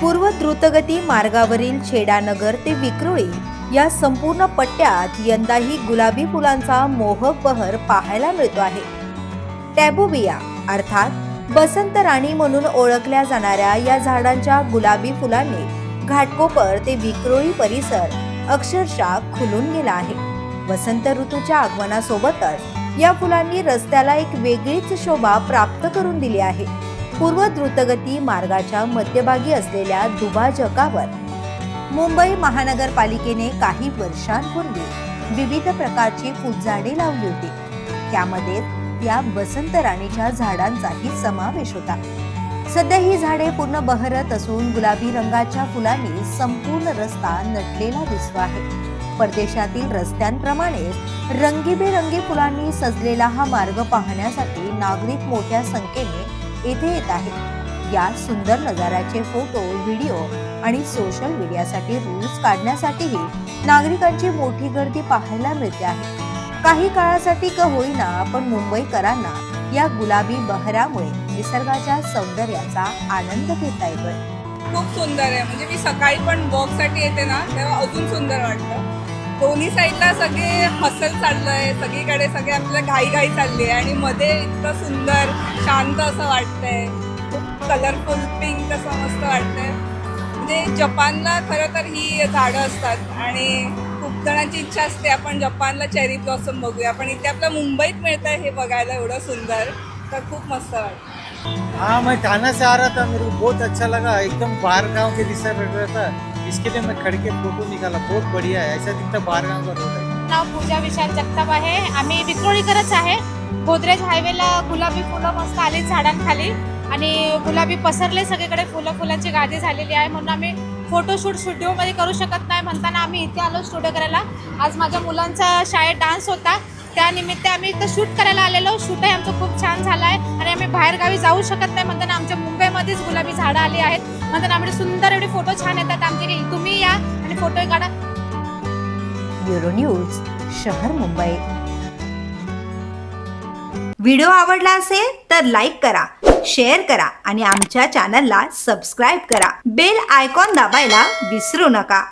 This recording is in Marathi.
पूर्व द्रुतगती मार्गावरील छेडानगर ते विक्रोळी या संपूर्ण पट्ट्यात यंदाही गुलाबी फुलांचा मोहक बहर पाहायला मिळतो आहे. टॅबोबिया अर्थात बसंत राणी म्हणून ओळखल्या जाणाऱ्या या झाडांच्या गुलाबी फुलांनी घाटकोपर ते विक्रोळी परिसर अक्षरशः खुलून गेला आहे. वसंत ऋतूच्या आगमनासोबतच या फुलांनी रस्त्याला एक वेगळीच शोभा प्राप्त करून दिली आहे. पूर्व द्रुतगती मार्गाच्या मध्यभागी असलेल्या दुभाजकावर मुंबई महानगरपालिकेने काही वर्षांपूर्वी विविध प्रकारची फुलझाडे लावली होती. त्यामध्ये या बसंत राणीच्या झाडांचाही समावेश होता. सध्या ही झाडे पूर्ण बहरत असून गुलाबी रंगाच्या फुलांनी संपूर्ण रस्ता नटलेला दिसतो आहे. परदेशातील रस्त्यांप्रमाणेच रंगीबेरंगी फुलांनी सजलेला हा मार्ग पाहण्यासाठी नागरिक मोठ्या संख्येने येथे येत आहेत. या सुंदर नजाराचे फोटो व्हिडिओ आणि सोशल मीडियासाठी रील्स काढण्यासाठीही नागरिकांची मोठी गर्दी पाहायला मिळते आहे. काही काळासाठी का होईना आपण मुंबईकरांना या गुलाबी बहरामुळे निसर्गाच्या सौंदर्याचा आनंद घेता येतोय. खूप सुंदर आहे. म्हणजे मी सकाळी पण वॉकसाठी येते ना तेव्हा अजून सुंदर वाटतं. दोन्ही साईडला सगळे हसल चाललंय सगळीकडे सगळे आपल्या घाई घाई चालली आहे आणि मध्ये इतकं सुंदर शांत असं वाटतंय. खूप कलरफुल पिंक असं मस्त वाटतंय. म्हणजे जपानला खरं तर ही झाडं असतात आणि खूप जणांची इच्छा असते आपण जपानला चेरी ब्लॉसम बघूया. पण इथे आपल्या मुंबईत मिळतंय हे बघायला एवढं सुंदर तर खूप मस्त वाटतं. हाँ मैं थाना से आ रहा था मेरे को बहुत अच्छा लगा. एकदम बाहर गांव के दिशा लग रहा था इसके लिए मैं खड़ के फोटो निकाला बहुत बढ़िया है ऐसा दिखता बाहर का रोड है। नाव पूजा विशाल जगताप आहे. आम्ही विक्रोळीकरच आहे. गोदरेज हायवेला गुलाबी फुलं मस्त आली झाडांखाली. आणि गुलाबी पसरले सगळीकडे फुलं फुलांची गादी झालेली आहे. म्हणून आम्ही फोटोशूट स्टुडिओमध्ये करू शकत नाही म्हणताना आम्ही इथे आलो स्टुडिओ करायला. आज माझ्या मुलांचा शाळेत डान्स होता. त्यानिमित्त आम्ही इथं शूट करायला आलेलो. शूटही आमचं खूप छान झालं आहे आणि आम्ही बाहेरगावी जाऊ शकत नाही. म्हणताना आमच्या मुंबईमध्येच गुलाबी झाडं आली आहेत. म्हणताना आम्ही सुंदर एवढे फोटो छान येतात आमचे. तुम्ही या आणि फोटो काढा. ब्युरो न्यूज शहर मुंबई. व्हिडिओ आवडला असेल तर लाईक करा शेअर करा आणि आमच्या चॅनलला सबस्क्राईब करा. बेल आयकॉन दाबायला विसरू नका.